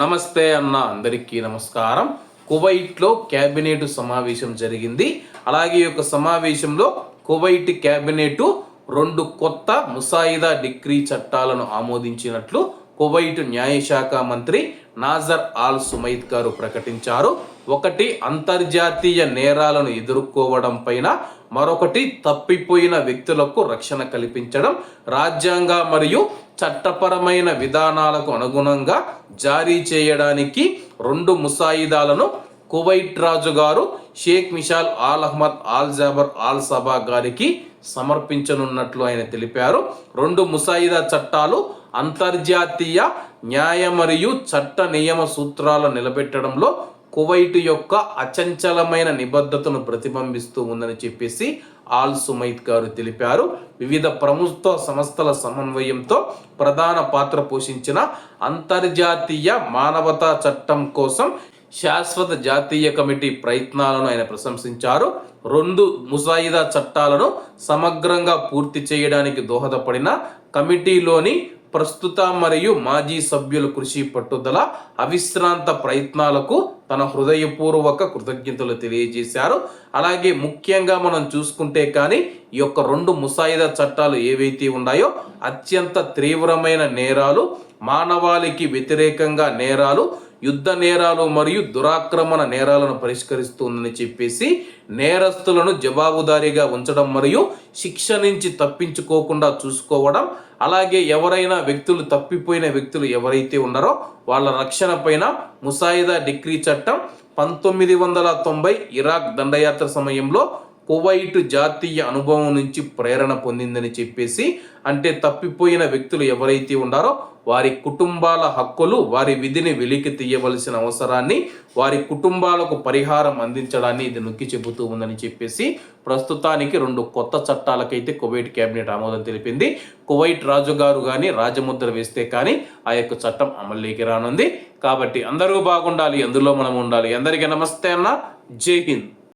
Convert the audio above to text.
నమస్తే అన్న అందరికీ నమస్కారం. కువైట్లో క్యాబినెట్ సమావేశం జరిగింది. అలాగే ఈ యొక్క సమావేశంలో కువైట్ క్యాబినెట్ రెండు కొత్త ముసాయిదా డిగ్రీ చట్టాలను ఆమోదించినట్లు కువైట్ న్యాయశాఖ మంత్రి నాజర్ ఆల్ సుమైద్ గారు ప్రకటించారు. ఒకటి అంతర్జాతీయ నేరాలను ఎదుర్కోవడం పైన మరొకటి తప్పిపోయిన వ్యక్తులకు రక్షణ కల్పించడం రాజ్యాంగ మరియు చట్టపరమైన విధానాలకు అనుగుణంగా జారీ చేయడానికి రెండు ముసాయిదాలను కువైట్ రాజు గారు Sheikh Mishal Al Ahmad Al Jaber Al Sabah గారికి సమర్పించనున్నట్లు ఆయన తెలిపారు. రెండు ముసాయిదా చట్టాలు అంతర్జాతీయ న్యాయ మరియు చట్ట నియమ సూత్రాలను నిలబెట్టడంలో కువైట్ యొక్క అచంచలమైన నిబద్ధతను ప్రతిబింబిస్తూ ఉందని చెప్పేసి ఆల్ సుమైత్ గారు తెలిపారు. వివిధ ప్రభుత్వ సంస్థల సమన్వయంతో ప్రధాన పాత్ర పోషించిన అంతర్జాతీయ మానవతా చట్టం కోసం శాశ్వత జాతీయ కమిటీ ప్రయత్నాలను ఆయన ప్రశంసించారు. రెండు ముసాయిదా చట్టాలను సమగ్రంగా పూర్తి చేయడానికి దోహదపడిన కమిటీలోని ప్రస్తుత మరియు మాజీ సభ్యుల కృషి పట్టుదల అవిశ్రాంత ప్రయత్నాలకు తన హృదయపూర్వక కృతజ్ఞతలు తెలియజేశారు. అలాగే ముఖ్యంగా మనం చూసుకుంటే కానీ ఈ యొక్క రెండు ముసాయిదా చట్టాలు ఏవైతే ఉన్నాయో అత్యంత తీవ్రమైన నేరాలు మానవాళికి వ్యతిరేకంగా నేరాలు యుద్ధ నేరాలు మరియు దురాక్రమణ నేరాలను పరిష్కరిస్తుందని చెప్పేసి నేరస్తులను జవాబుదారీగా ఉంచడం మరియు శిక్ష నుంచి తప్పించుకోకుండా చూసుకోవడం అలాగే ఎవరైనా వ్యక్తులు తప్పిపోయిన వ్యక్తులు ఎవరైతే ఉన్నారో వాళ్ళ రక్షణ పైన ముసాయిదా డిగ్రీ చట్టం పంతొమ్మిది వందల తొంభై ఇరాక్ దండయాత్ర సమయంలో కువైట్ జాతీయ అనుభవం నుంచి ప్రేరణ పొందిందని చెప్పేసి అంటే తప్పిపోయిన వ్యక్తులు ఎవరైతే ఉన్నారో వారి కుటుంబాల హక్కులు వారి విధిని వెలికి తీయవలసిన అవసరాన్ని వారి కుటుంబాలకు పరిహారం అందించడాన్ని ఇది నొక్కి చెబుతూ ఉందని చెప్పేసి ప్రస్తుతానికి రెండు కొత్త చట్టాలకైతే కువైట్ కేబినెట్ ఆమోదం తెలిపింది. కువైట్ రాజుగారు కానీ రాజముద్ర వేస్తే కానీ ఆ యొక్క చట్టం అమల్లోకి రానుంది. కాబట్టి అందరూ బాగుండాలి అందులో మనం ఉండాలి. అందరికీ నమస్తే అన్న. జై హింద్.